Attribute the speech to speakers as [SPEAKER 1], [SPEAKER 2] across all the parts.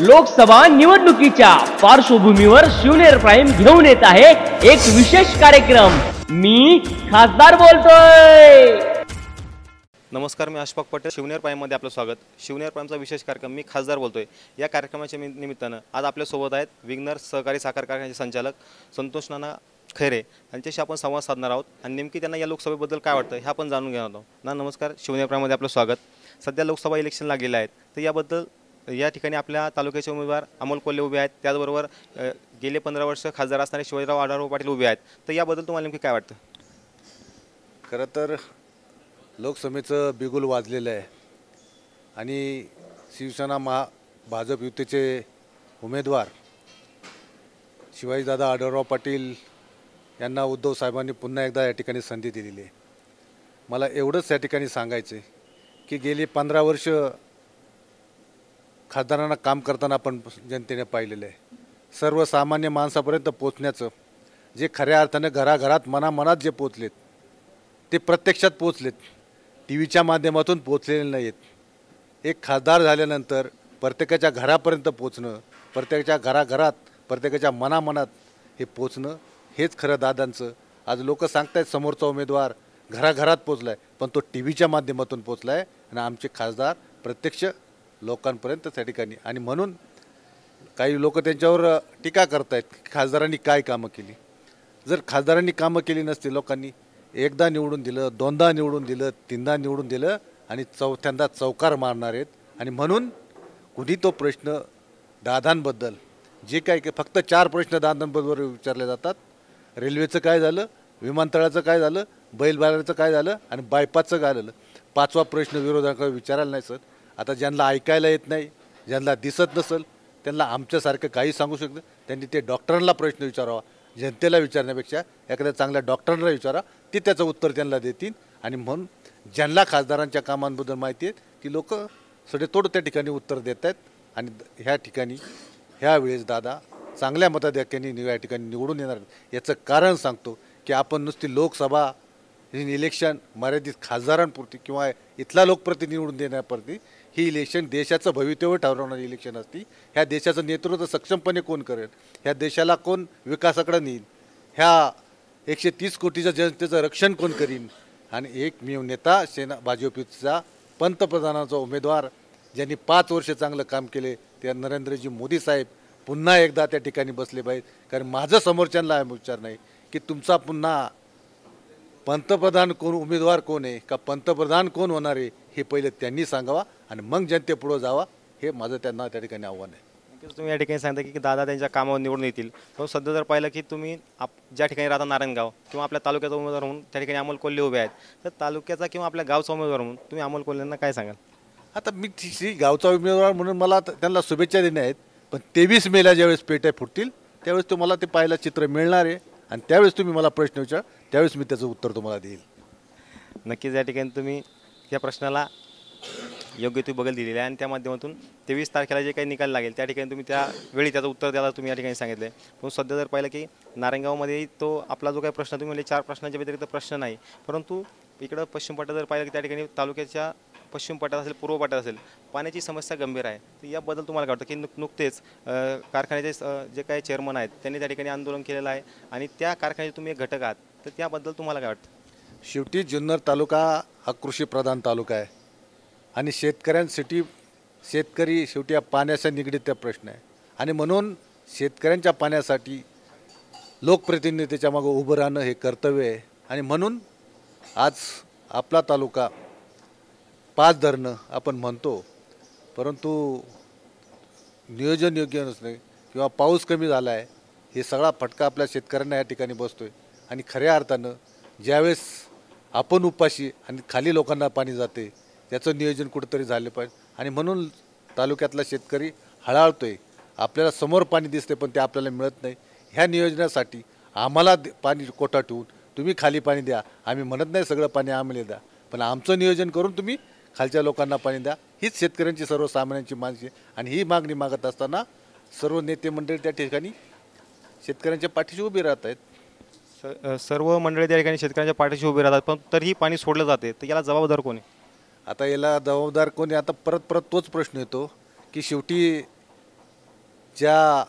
[SPEAKER 1] लोकसभा निवडणुकीच्या पार्श्वभूमीवर शिवनेर प्राईम घेऊन येत आहे एक विशेष कार्यक्रम. मी खासदार बोलतोय.
[SPEAKER 2] नमस्कार मी अशफाक पटेल. शिवनेर प्राईममध्ये आपलं स्वागत. शिवनेर प्राईमचा विशेष कार्यक्रम मी खासदार बोलतोय. या कार्यक्रमाच्या निमित्तानं आज आपल्यासोबत आहेत विग्नर सहकारी साखर कारखान्याचे संचालक संतोष नाना खैरे. यांच्याशी आपण संवाद साधणार आहोत. आणि नेमकी त्यांना या लोकसभेबद्दल काय वाटतं हे आपण जाणून घेणार आहोत. ना नमस्कार. शिवनेर प्राईममध्ये आपलं स्वागत. सध्या लोकसभा इलेक्शन लागलेलं आहेत. तर याबद्दल या ठिकाणी आपल्या तालुक्याचे उमेदवार अमोल कोल्हे उभे आहेत. त्याचबरोबर गेले पंधरा वर्ष खासदार असणारे शिवाजीराव आढळराव पाटील उभे आहेत. तर याबद्दल तुम्हाला नेमकी काय वाटतं?
[SPEAKER 3] खरं तर लोकसभेचं बिगुल वाजलेलं आहे. आणि शिवसेना महा भाजप युतीचे उमेदवार शिवाजीदादा आढळराव पाटील यांना उद्धव साहेबांनी पुन्हा एकदा या ठिकाणी संधी दिलेली आहे. मला एवढंच या ठिकाणी सांगायचं आहे की गेली पंधरा वर्ष खासदारांना काम करताना आपण जनतेने पाहिलेलं आहे. सर्वसामान्य माणसापर्यंत पोचण्याचं जे खऱ्या अर्थाने घराघरात मनामनात जे पोचलेत ते प्रत्यक्षात पोचलेत टी व्हीच्या माध्यमातून पोचलेले नाहीत एक खासदार झाल्यानंतर प्रत्येकाच्या घरापर्यंत पोचणं प्रत्येकाच्या घराघरात प्रत्येकाच्या मनामनात हे पोचणं हेच खरं दादांचं. आज लोक सांगतायत समोरचा उमेदवार घराघरात पोचला आहे पण तो टी व्हीच्या माध्यमातून पोचला आहे आणि आमचे खासदार प्रत्यक्ष लोकांपर्यंत त्या ठिकाणी. आणि म्हणून काही लोक त्यांच्यावर टीका करत की खासदारांनी काय कामं केली. जर खासदारांनी कामं केली नसती लोकांनी एकदा निवडून दिलं दोनदा निवडून दिलं तीनदा निवडून दिलं आणि चौथ्यांदा चौकार मारणार आहेत. आणि म्हणून कुणी तो प्रश्न दादांबद्दल जे काय फक्त चार प्रश्न दादांबद्दल विचारले जातात. रेल्वेचं काय झालं विमानतळाचं काय झालं बैलबाजाराचं काय झालं आणि बायपासचं काय झालं? पाचवा प्रश्न विरोधाकडे विचारायला नाही सर. आता ज्यांना ऐकायला येत नाही ज्यांना दिसत नसेल त्यांना आमच्यासारखं काही सांगू शकतं त्यांनी ते डॉक्टरांना प्रश्न विचारावा. जनतेला विचारण्यापेक्षा एखाद्या चांगल्या डॉक्टरांना विचारा ते त्याचं उत्तर त्यांना देतील. आणि म्हणून ज्यांना खासदारांच्या कामांबद्दल माहिती आहे ती लोक सडेतोड त्या ठिकाणी उत्तर देत आहेत. आणि ह्या ठिकाणी ह्या वेळेस दादा चांगल्या मताधिक्यांनी या ठिकाणी निवडून येणार याचं कारण सांगतो की आपण नुसती लोकसभा इलेक्शन मर्यादित खासदारांपुरती किंवा इथला लोकप्रतिनिधी निवडून देण्यापुरती ही इलेक्शन देशाचं भवितव्य ठरवणारी इलेक्शन असती. ह्या देशाचं नेतृत्व सक्षमपणे कोण करेल? ह्या देशाला कोण विकासाकडे नेईल? ह्या एकशे तीस कोटीच्या जनतेचं रक्षण कोण करीन? आणि एकमेव नेता सेना भाजपचा पंतप्रधानाचा उमेदवार ज्यांनी पाच वर्ष चांगलं काम केले त्या नरेंद्रजी मोदी साहेब पुन्हा एकदा त्या ठिकाणी बसले पाहिजेत. कारण माझं समोरच्यांना विचार नाही की तुमचा पुन्हा पंतप्रधान कोण उमेदवार कोण आहे? का पंतप्रधान कोण होणार आहे? हे पहिले त्यांनी सांगावा. आणि मग जनतेपुढं जावा हे माझं त्यांना त्या ठिकाणी आव्हान आहे.
[SPEAKER 2] नक्कीच तुम्ही या ठिकाणी सांगता की दादा त्यांच्या कामावर निवडून येतील. पण सध्या जर पाहिलं की तुम्ही आप ज्या ठिकाणी राहता नारायणगाव किंवा आपल्या तालुक्याचा उमेदवार म्हणून त्या ठिकाणी अमोल कोल्हे उभे आहेत. तर तालुक्याचा किंवा आपल्या गावचा उमेदवार म्हणून तुम्ही अमोल कोल्हेंना काय सांगाल?
[SPEAKER 3] आता मी ती गावचा उमेदवार म्हणून मला त्यांना शुभेच्छा देणे आहेत पण तेवीस मेला ज्यावेळेस पेट्या फुटतील त्यावेळेस तुम्हाला ते पाहायला चित्र मिळणार आहे. आणि त्यावेळेस तुम्ही मला प्रश्न विचार त्यावेळेस मी त्याचं उत्तर तुम्हाला देईल.
[SPEAKER 2] नक्कीच या ठिकाणी तुम्ही या प्रश्नाला योग्य ते बगल दिलेली आहे. आणि त्या माध्यमातून तेवीस तारखेला जे काही निकाल लागेल त्या ठिकाणी तुम्ही त्या वेळी त्याचं उत्तर द्यायला तुम्ही या ठिकाणी सांगितलं आहे पण सध्या जर पाहिलं की नारायणगावमध्ये तो आपला जो काही प्रश्न तुम्ही म्हणजे चार प्रश्नांच्या व्यतिरिक्त प्रश्न नाही. परंतु इकडं पश्चिम पट्ट्यात जर पाहिलं की त्या ठिकाणी तालुक्याच्या पश्चिम पट्ट्यात असेल पूर्व पट्ट्यात असेल पाण्याची समस्या गंभीर आहे. तर याबद्दल तुम्हाला काय वाटतं की नुक नुकतेच कारखान्याचे जे काही चेअरमन आहेत त्यांनी त्या ठिकाणी आंदोलन केलेलं आहे आणि त्या कारखान्याचे तुम्ही एक घटक आहात. तर त्याबद्दल तुम्हाला काय वाटतं?
[SPEAKER 3] शेवटी जुन्नर तालुका हा कृषीप्रधान तालुका आहे. आणि शेतकऱ्यांसाठी शेतकरी शेवटी या पाण्याचा निगडीत प्रश्न आहे. आणि म्हणून शेतकऱ्यांच्या पाण्यासाठी लोकप्रतिनिधीच्या मागं उभं राहणं हे कर्तव्य आहे. आणि म्हणून आज आपला तालुका पाच धरणं आपण म्हणतो परंतु नियोजन योग्य नसणे किंवा पाऊस कमी झाला आहे हे सगळा फटका आपल्या शेतकऱ्यांना या ठिकाणी बसतो आहे आणि खऱ्या अर्थानं ज्यावेळेस आपण उपाशी आणि खाली लोकांना पाणी जाते त्याचं नियोजन कुठंतरी झालं पाहिजे. आणि म्हणून तालुक्यातला शेतकरी हळाळतो आहे आपल्याला समोर पाणी दिसते पण ते आपल्याला मिळत नाही. ह्या नियोजनासाठी आम्हाला पाणी कोटा ठेवून तुम्ही खाली पाणी द्या. आम्ही म्हणत नाही सगळं पाणी आम्हाला द्या. पण आमचं नियोजन करून तुम्ही खालच्या लोकांना पाणी द्या. हीच शेतकऱ्यांची सर्वसामान्यांची मागणी आणि ही मागणी मागत असताना सर्व नेते मंडळी त्या ठिकाणी शेतकऱ्यांच्या पाठीशी उभी राहत आहेत.
[SPEAKER 2] स सर्व मंडळी त्या ठिकाणी शेतकऱ्यांच्या पाठीशी उभे राहतात. पण तरीही पाणी सोडलं जाते. तर याला जबाबदार कोणी
[SPEAKER 3] आता याला जबाबदार कोणी आता परत परत तोच प्रश्न येतो की शेवटी ज्या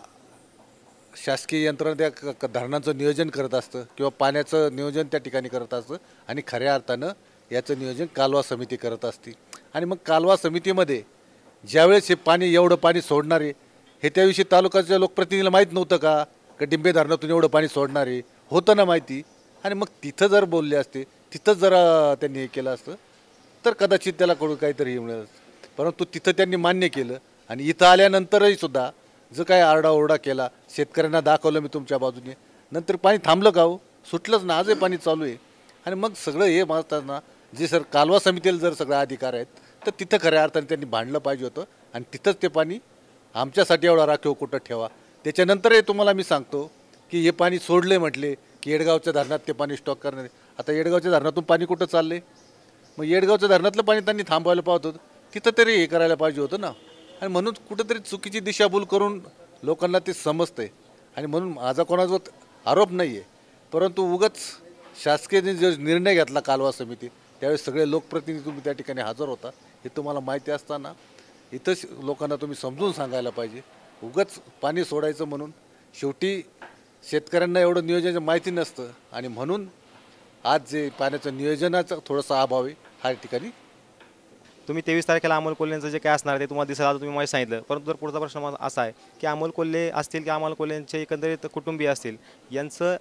[SPEAKER 3] शासकीय यंत्रणा त्या क- क- धरणांचं नियोजन करत असतं किंवा पाण्याचं नियोजन त्या ठिकाणी करत असतं आणि खऱ्या अर्थानं याचं नियोजन कालवा समिती करत असते. आणि मग कालवा समितीमध्ये ज्यावेळेस हे पाणी एवढं पाणी सोडणार आहे हे त्याविषयी तालुक्याच्या लोकप्रतिनिधीला माहीत नव्हतं का? का डिंबे धरणातून एवढं पाणी सोडणार आहे? होतं ना माहिती. आणि मग तिथं जर बोलले असते तिथंच जर अं, त्यांनी हे केलं असतं तर कदाचित त्याला कडू काहीतरी मिळेल. परंतु तिथं त्यांनी मान्य केलं आणि इथं आल्यानंतरही सुद्धा जो काय आरडाओरडा केला शेतकऱ्यांना दाखवलं मी तुमच्या बाजूने. नंतर पाणी थांबलं का हो? सुटलंच ना आजही पाणी चालू आहे. आणि मग सगळं हे मागताना जे सर कालवा समितीला जर सगळे अधिकार आहेत तर तिथं खऱ्या अर्थाने त्यांनी भांडलं पाहिजे होतं आणि तिथंच ते पाणी आमच्यासाठी एवढा राखीव कुठं ठेवा. त्याच्यानंतरही तुम्हाला मी सांगतो की हे पाणी सोडले म्हटले की येडगावच्या धरणात ते पाणी स्टॉक करणार आहे. आता येडगावच्या धरणातून पाणी कुठं चालले मग येडगावच्या धरणातलं पाणी त्यांनी थांबवायला पाहत होतं. तिथं तरी हे करायला पाहिजे होतं ना. आणि म्हणून कुठंतरी चुकीची दिशाभूल करून लोकांना ते समजतंय. आणि म्हणून माझा कोणाचा आरोप नाही आहे परंतु उगच शासकीय जो निर्णय घेतला कालवा समिती त्यावेळेस सगळे लोकप्रतिनिधी तुम्ही त्या ठिकाणी हजर होता. हे तुम्हाला माहिती असताना इथंच लोकांना तुम्ही समजून सांगायला पाहिजे. उगच पाणी सोडायचं म्हणून शेवटी शेतकऱ्यांना एवढं नियोजनाचं माहिती नसतं. आणि म्हणून आज जे पाण्याचं नियोजनाचा थोडासा अभाव आहे हा ठिकाणी.
[SPEAKER 2] तुम्ही तेवीस तारखेला अमोल कोल्हेंचं जे काय असणार आहे ते तुम्हाला आता तुम्ही मला सांगितलं. परंतु जर पुढचा प्रश्न माझा असा आहे की अमोल कोल्हे असतील की अमोल कोल्हेंचे एकंदरीत कुटुंबीय असतील यांचं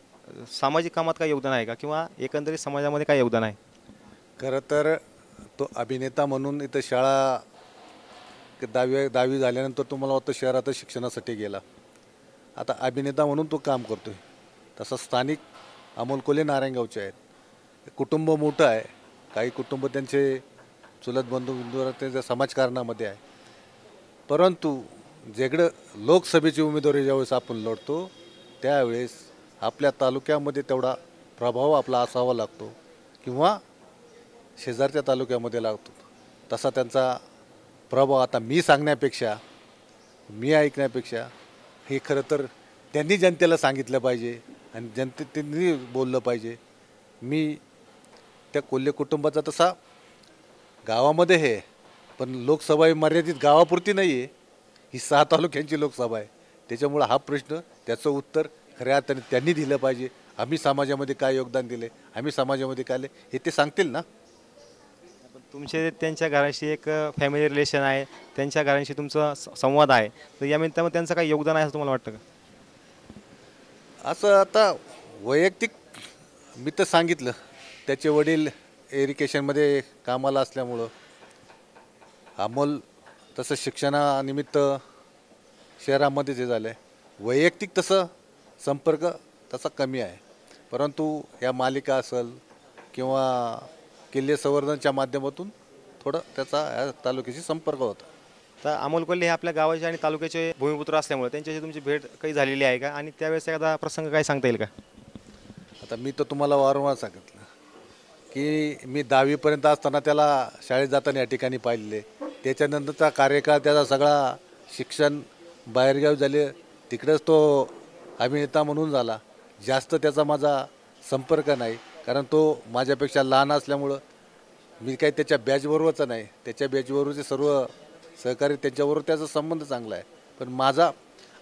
[SPEAKER 2] सामाजिक कामात काय योगदान आहे का? किंवा एकंदरीत समाजामध्ये काय योगदान आहे?
[SPEAKER 3] खरं तर तो अभिनेता म्हणून इथं शाळा दहावी दहावी झाल्यानंतर तुम्हाला वाटतं शहरातच शिक्षणासाठी गेला. आता अभिनेता म्हणून तो काम करतोय. तसा स्थानिक अमोल कोल्हे नारायणगावचे आहेत. कुटुंब मोठं आहे. काही कुटुंब त्यांचे चुलत बंधू बिंदू त्यांच्या समाजकारणामध्ये आहे. परंतु जेकडं लोकसभेची उमेदवारी ज्यावेळेस आपण लढतो त्यावेळेस आपल्या तालुक्यामध्ये तेवढा प्रभाव आपला असावा लागतो किंवा शेजारच्या तालुक्यामध्ये लागतो. तसा त्यांचा प्रभाव आता मी सांगण्यापेक्षा मी ऐकण्यापेक्षा हे खरं तर त्यांनी जनतेला सांगितलं पाहिजे आणि जनते त्यांनी बोललं पाहिजे. मी त्या कोल्हे कुटुंबाचा तसा गावामध्ये हे पण लोकसभा ही मर्यादित गावापुरती नाही आहे ही सहा तालुक्यांची लोकसभा आहे. त्याच्यामुळं हा प्रश्न त्याचं उत्तर खऱ्या अर्थाने त्यांनी दिलं पाहिजे. आम्ही समाजामध्ये काय योगदान दिले आम्ही समाजामध्ये काय आले हे ते सांगतील ना?
[SPEAKER 2] पण तुमचे त्यांच्या घराशी एक फॅमिली रिलेशन आहे. त्यांच्या घरांशी तुमचा संवाद आहे. तर या निमित्तानं त्यांचं काही योगदान आहे असं तुम्हाला वाटतं का?
[SPEAKER 3] असं आता वैयक्तिक मी तर सांगितलं. त्याचे वडील एरिकेशनमध्ये कामाला असल्यामुळं अमोल तसं शिक्षणानिमित्त शहरामध्येच हे झालं आहे वैयक्तिक तसं संपर्क तसा कमी आहे. परंतु या मालिका असेल किंवा किल्ले संवर्धनच्या माध्यमातून थोडं त्याचा या तालुक्याशी संपर्क होता.
[SPEAKER 2] तर अमोल कोल्हे हे आपल्या गावाचे आणि तालुक्याचे भूमिपुत्र असल्यामुळे त्यांच्याशी तुमची भेट काही झालेली आहे का? आणि त्यावेळेस एखादा प्रसंग काय सांगता येईल का?
[SPEAKER 3] आता मी तर तुम्हाला वारंवार सांगितलं. की मी दहावीपर्यंत असताना त्याला शाळेत जाताना या ठिकाणी पाहिलेले. त्याच्यानंतरचा कार्यकाळ त्याचा सगळा शिक्षण बाहेरगाव झाले. तिकडेच तो अभिनेता म्हणून झाला. जास्त त्याचा माझा संपर्क नाही. कारण तो माझ्यापेक्षा लहान असल्यामुळं मी काही त्याच्या बॅचबरोबरचा नाही. त्याच्या बॅचबरोबरचे सर्व सहकारी त्यांच्याबरोबर त्याचा संबंध चांगला आहे. पण माझा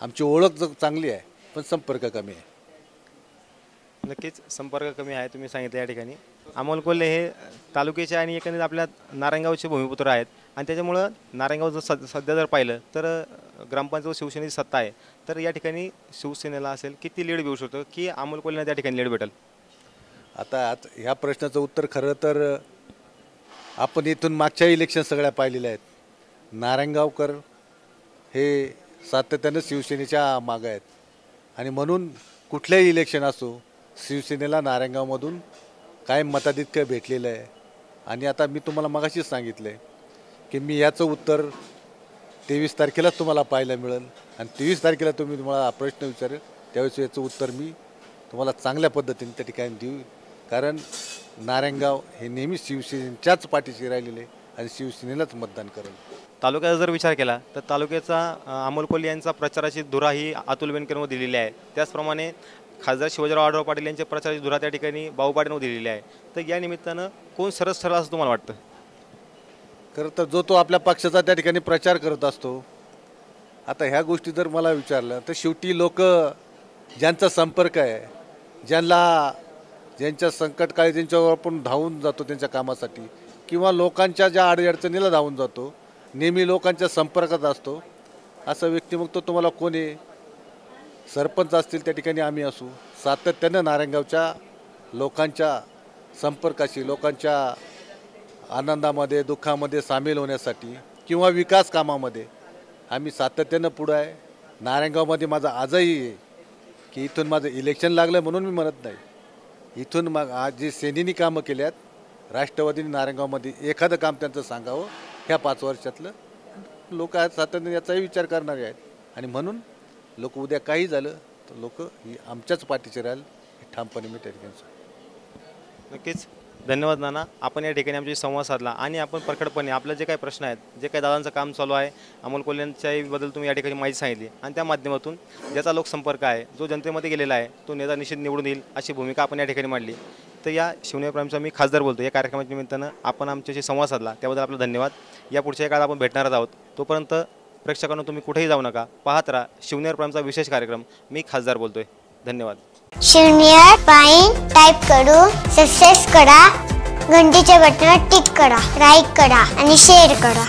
[SPEAKER 3] आमची ओळख चांगली आहे पण संपर्क कमी आहे.
[SPEAKER 2] नक्कीच संपर्क कमी आहे तुम्ही सांगितलं या ठिकाणी. अमोल कोल्हे हे तालुक्याचे आणि एकंदरीत आपल्या नारायणगावचे भूमिपुत्र आहेत. आणि त्याच्यामुळं नारायणगाव जर सद सध्या जर पाहिलं तर ग्रामपंचायत व शिवसेनेची सत्ता आहे. तर या ठिकाणी शिवसेनेला असेल किती लीड घेऊ शकतो? की अमोल कोल्हेला त्या ठिकाणी लीड भेटेल?
[SPEAKER 3] आता आत ह्या प्रश्नाचं उत्तर खरं तर आपण इथून मागच्या इलेक्शन सगळ्या पाहिलेल्या आहेत. नारायणगावकर हे सातत्यानं शिवसेनेच्या मागं आहेत. आणि म्हणून कुठल्याही इलेक्शन असो शिवसेनेला नारायणगावमधून काय मताधिक्य भेटलेलं आहे. आणि आता मी तुम्हाला मगाशीच सांगितलं आहे की मी याचं उत्तर तेवीस तारखेलाच तुम्हाला पाहायला मिळेल. आणि तेवीस तारखेला तुम्ही तुम्हाला प्रश्न विचारेल त्यावेळेस याचं उत्तर मी तुम्हाला चांगल्या पद्धतीने त्या ठिकाणी देऊ. कारण नारायणगाव हे नेहमीच शिवसेनेच्याच पाठीशी राहिलेले आहे आणि शिवसेनेलाच मतदान करेल.
[SPEAKER 2] तालुक्याचा जर विचार केला तर तालुक्याचा अमोल कोल्हे यांचा प्रचाराची धुरा ही अतुल वेनकरमध्ये दिलेली आहे. त्याचप्रमाणे खासदार शिवाजीराव आढाव पाटील यांच्या प्रचाराची धुरा त्या ठिकाणी भाऊ पाटील दिलेली आहे. तर या निमित्तानं कोण सरस ठरला असं तुम्हाला वाटतं?
[SPEAKER 3] खरं तर जो तो आपल्या पक्षाचा त्या ठिकाणी प्रचार करत असतो आता ह्या गोष्टी जर मला विचारलं तर शेवटी लोक ज्यांचा संपर्क आहे ज्यांना ज्यांच्या संकटकाळी ज्यांच्यावर आपण धावून जातो त्यांच्या कामासाठी किंवा लोकांच्या ज्या अडीअडचणीला धावून जातो नेहमी लोकांच्या संपर्कात असतो असा व्यक्ती मग तो तुम्हाला कोण आहे सरपंच असतील त्या ठिकाणी आम्ही असू. सातत्यानं नारायणगावच्या लोकांच्या संपर्काशी लोकांच्या आनंदामध्ये दुःखामध्ये सामील होण्यासाठी किंवा विकास कामामध्ये आम्ही सातत्यानं पुढं आहे. नारायणगावमध्ये माझा आजही आहे की इथून माझं इलेक्शन लागलं म्हणून मी म्हणत नाही. इथून मग आज जे सेनेनी कामं केल्यात राष्ट्रवादीने नारायणगावमध्ये एखादं काम त्यांचं सांगावं ह्या पाच वर्षातलं लोक आज सातत्याने याचाही विचार करणारे आहेत. आणि म्हणून लोक उद्या काही झालं तर लोक ही आमच्याच पाठीचे राहील हे ठामपणे मी त्या ठिकाणी
[SPEAKER 2] नक्कीच. धन्यवाद नाना. आपण या ठिकाणी आमच्याशी संवाद साधला आणि आपण प्रखडपणे आपले जे काही प्रश्न आहेत जे काही दादांचं काम चालू आहे अमोल कोल्ह्यांच्याही तुम्ही या ठिकाणी माहिती सांगितली. आणि त्या माध्यमातून ज्याचा लोकसंपर्क आहे जो जनतेमध्ये गेलेला आहे तो नेता निश्चित निवडून येईल अशी भूमिका आपण या ठिकाणी मांडली. तर या शिवनेर मी खासदार बोलतो. या कार्यक्रमाच्या निमित्तानं आपण आमच्याशी संवाद साधला. त्याबद्दल आपला धन्यवाद. या पुढच्या काळात आपण भेटणारच आहोत. तोपर्यंत प्रेक्षकांना तुम्ही कुठेही जाऊ नका. पाहत राहा शिवनेर प्राईमचा विशेष कार्यक्रम. मी खासदार बोलतोय. धन्यवाद.
[SPEAKER 4] शून्य प्राईम टाईप करून सक्सेस करा घंटीच्या बटनावर टिक करा लाईक करा आणि शेअर करा.